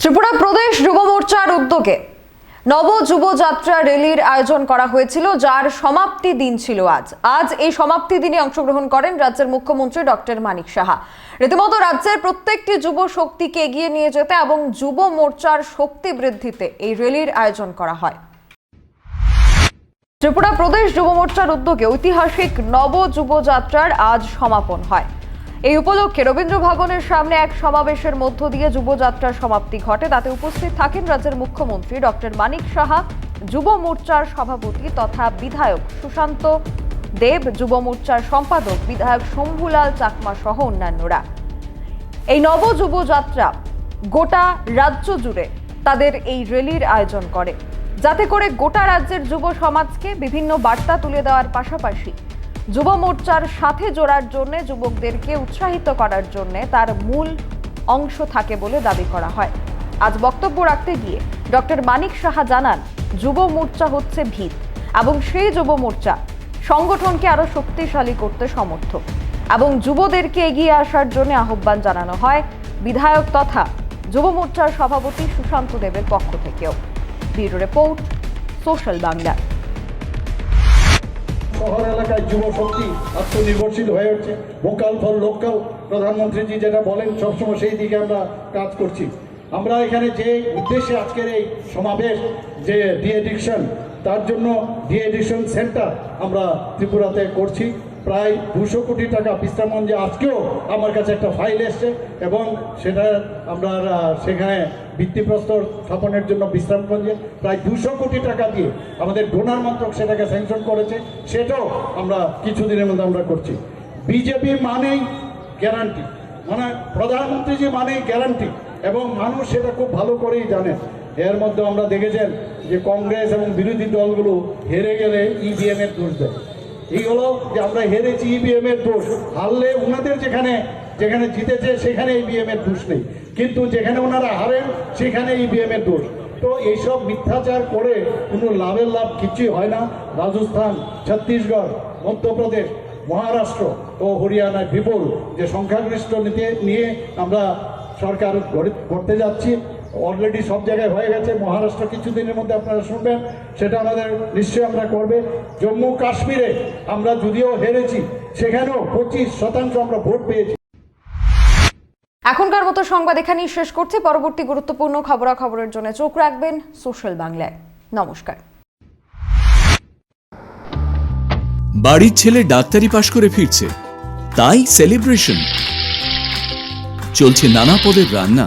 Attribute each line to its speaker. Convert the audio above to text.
Speaker 1: ত্রিপুরা প্রদেশ যুব মোর্চার উদ্যোগে নব যুব যাত্রা র্যালির আয়োজন করা হয়েছিল, যার সমাপ্তি দিন ছিল আজ। আজ এই সমাপ্তি দিনে অংশগ্রহণ করেন রাজ্যের মুখ্যমন্ত্রী ডক্টর মানিক সাহা। রীতিমতো রাজ্যের প্রত্যেকটি যুব শক্তিকে এগিয়ে নিয়ে যেতে এবং যুব মোর্চার শক্তি বৃদ্ধিতে এই র্যালির আয়োজন করা হয়। ত্রিপুরা প্রদেশ যুব মোর্চার উদ্যোগে ঐতিহাসিক নব যুব যাত্রার আজ সমাপন হয়। এই উপলক্ষে রবীন্দ্র ভবনের সামনে এক সমাবেশের মধ্য দিয়ে যুবযাত্রার সমাপ্তি ঘটে। তাতে উপস্থিত থাকেন রাজ্যের মুখ্যমন্ত্রী ডক্টর মানিক সাহা, যুব মোর্চার সভাপতি তথা বিধায়ক সুশান্ত দেব, যুব মোর্চার সম্পাদক বিধায়ক শম্ভুলাল চাকমা সহ অন্যান্যরা। এই নব যুব যাত্রা গোটা রাজ্য জুড়ে তাদের এই র্যালির আয়োজন করে। যাতে করে গোটা রাজ্যের যুব সমাজকে বিভিন্ন বার্তা তুলে দেওয়ার পাশাপাশি যুব মোর্চার সাথে জোড়ার জন্য যুবকদেরকে উৎসাহিত করার জন্য তার মূল অংশ থাকে বলে দাবি করা হয়। আজ বক্তব্য রাখতে গিয়ে ডক্টর মানিক সাহা জানান, যুব মোর্চা হচ্ছে ভিত এবং সেই যুব মোর্চা সংগঠনকে আরও শক্তিশালী করতে সমর্থ এবং যুবদেরকে এগিয়ে আসার জন্য আহ্বান জানানো হয় বিধায়ক তথা যুব মোর্চার সভাপতি সুশান্ত দেবের পক্ষ থেকেও। Bureau report, social Bangla.
Speaker 2: শহর এলাকায় যুব শক্তি আত্মনির্ভরশীল হয়ে উঠছে। Vocal for local. প্রধানমন্ত্রীজি যেটা বলেন, সবসময় সেই দিকে আমরা কাজ করছি। আমরা এখানে যে উদ্দেশ্যে আজকের এই সমাবেশ, যে ডিএডিকশন তার জন্য ডিএডিকশন সেন্টার আমরা ত্রিপুরাতে করছি। প্রায় দুশো কোটি টাকা বিশ্রামগঞ্জে আজকেও আমার কাছে একটা ফাইল এসছে এবং সেটা আমরা সেখানে ভিত্তিপ্রস্তর স্থাপনের জন্য বিশ্রামগঞ্জে প্রায় দুশো কোটি টাকা দিয়ে আমাদের ডোনার মন্ত্রক সেটাকে স্যাংশন করেছে, সেটাও আমরা কিছুদিনের মধ্যে আমরা করছি। বিজেপি মানেই গ্যারান্টি মানে প্রধানমন্ত্রী যে মানেই গ্যারান্টি এবং মানুষ সেটা খুব ভালো করেই জানেন এর মধ্যে আমরা দেখেছেন যে কংগ্রেস এবং বিরোধী দলগুলো হেরে গেলে ইভিএম এর দোষ দেয়। এই হলো যে আমরা হেরেছি ইভিএম এর দোষ। হারলে ওনাদের যেখানে যেখানে জিতেছে সেখানে ইভিএম এর দোষ নেই। কিন্তু যেখানে ওনারা হারেন, সেখানে ইভিএম এর দোষ। তো এইসব মিথ্যাচার করে কোনো লাভের লাভ কিছুই হয় না। রাজস্থান, ছত্তিশগড়, মধ্যপ্রদেশ, মহারাষ্ট্র ও হরিয়ানায় বিপুল যে সংখ্যাগরিষ্ঠ নীতি নিয়ে আমরা সরকার গড়ে- করতে যাচ্ছি। অলরেডি সব জায়গায় হয়ে গেছে। মহারাষ্ট্র কিছুদিনের মধ্যে আপনারা শুনবেন সেটা আমাদের নিশ্চয়ই আমরা করবে। জম্মু কাশ্মীরে আমরা যদিও হেরেছি সেখানেও পঁচিশ শতাংশ আমরা ভোট পেয়েছি।
Speaker 1: এখনকার মতো সংবাদ এখানেই শেষ করছি। পরবর্তী গুরুত্বপূর্ণ খবরাখবরের জন্য চোখ রাখবেন সোশ্যাল বাংলায়। নমস্কার।
Speaker 3: বাড়ির ছেলে ডাক্তারি পাশ করে ফিরছে তাই সেলিব্রেশন। চলছে নানা পদের রান্না।